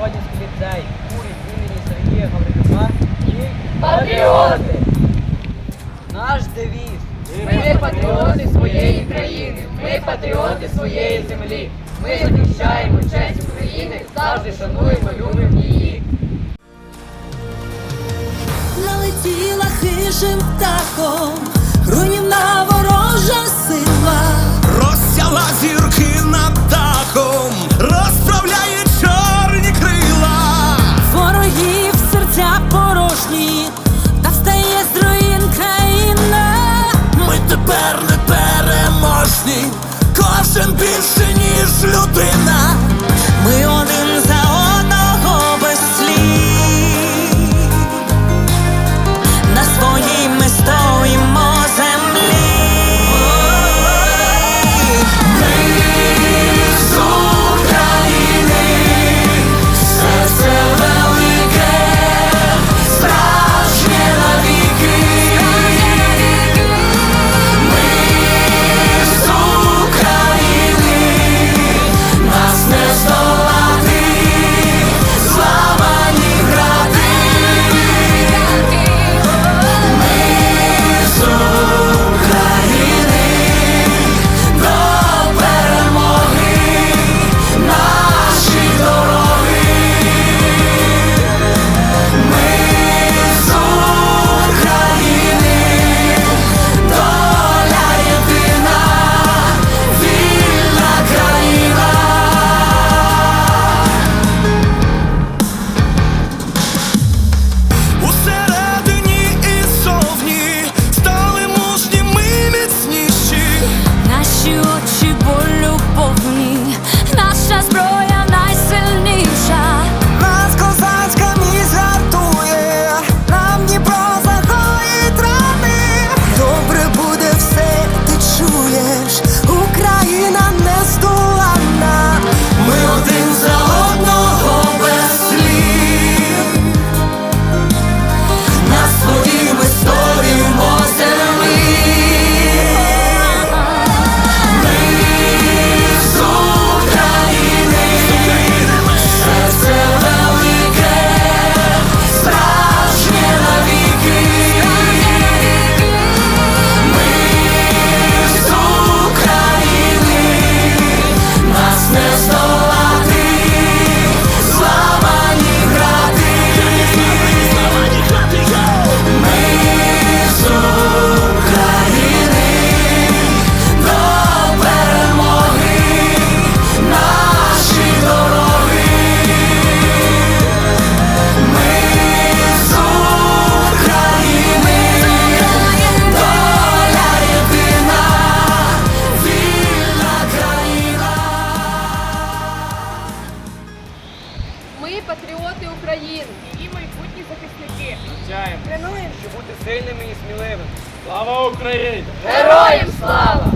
Родинський ліцей, уряд імені Сергія Гаврилюка і патріоти. Наш девіз. Ми патріоти своєї країни, ми патріоти своєї землі. Ми захищаємо честь України, завжди шануємо, любимо її. Налетіла хижим птахом, руйнівна ворожа сила. чи болю. патріоти України, її майбутні захисники. Навчаємо. Тренуємо. Щоб бути сильними і сміливими. Слава Україні! Героям слава!